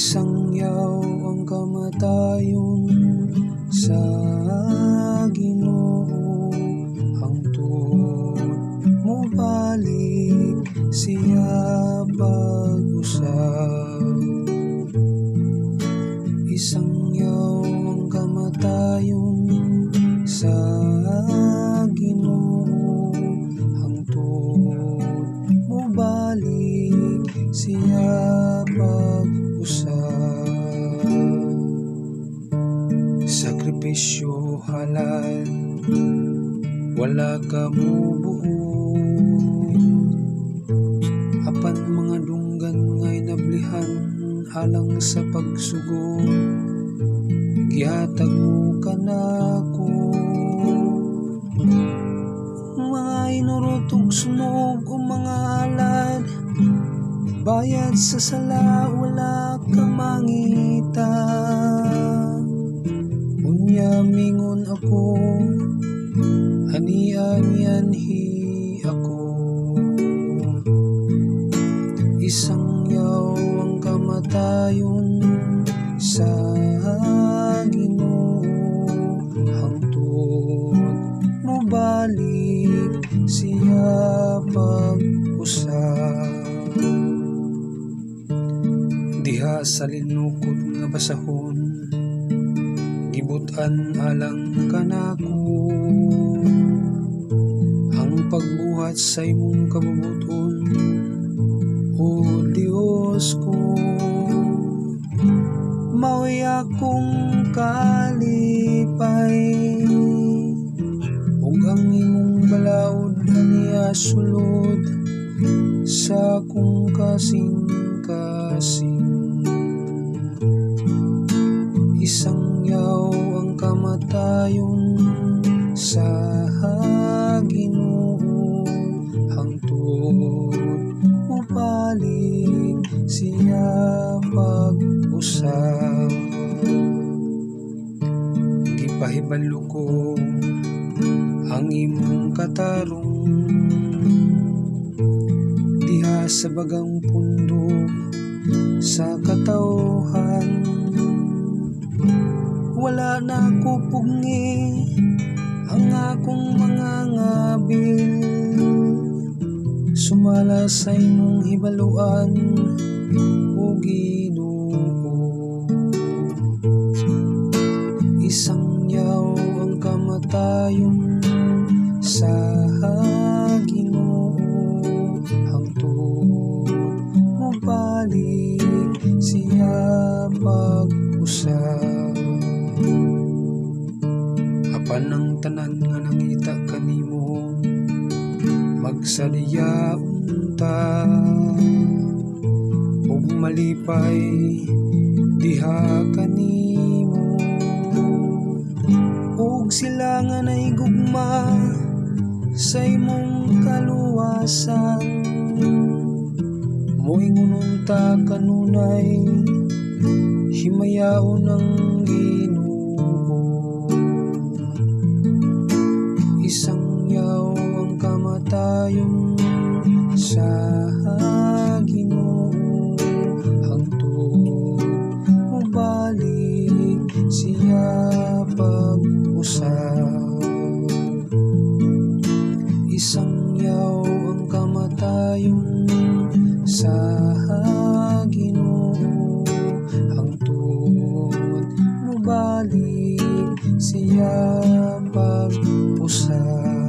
Isang yaw ang kamatayon sa Ginoo hangtod mo balik siya pag-usab Isang yaw ang kamatayon sa Ginoo hangtod mo balik siya pag-usab Sakripisyo halal wala ka mo apan mga dunggan ngay nablihan alang sa pagsugo. Gihatag mo kanako mga inurutog sunog o mga alad bayad sa sala wala ka mangita unya mingon ako ani-anianhi ako. Isang yaw ang kamatayon sa Ginoo hangtod mo balik siya pag-usab diha sa linukod nga basahon gibutan alang kanako. Ang pagbuhat sa imong kabubuton o Diyos ko Mao'y akong kalipay. Ug ang imong balaod aniya sulod Sa akong kasing-kasing. Isang yaw ang kamatayon sa Ginoo hangtod balik siya pag-usap. Gipahibalo ko ang imong katarong Diha sa bagang pundo sa katawhan Wala na ko pugngi ang akong mga ngabil. Sumala sa imong hibaluan o Ginoo. Isang yaw ang kamatayon sa Ginoo. Hangtod mo balik siya pag-usab apan ang tanan nga nangita kanimo magsaliya unta. Ug malipay diha kanimo ug sila nga naigugma sa imong kaluwasan. Moingon unta kanunay himayaon ang kamatayon sa Ginoo hangtod mo balik siya pag-usab isang yaw ang kamatayon sa Ginoo hangtod mo balik siya pag-usab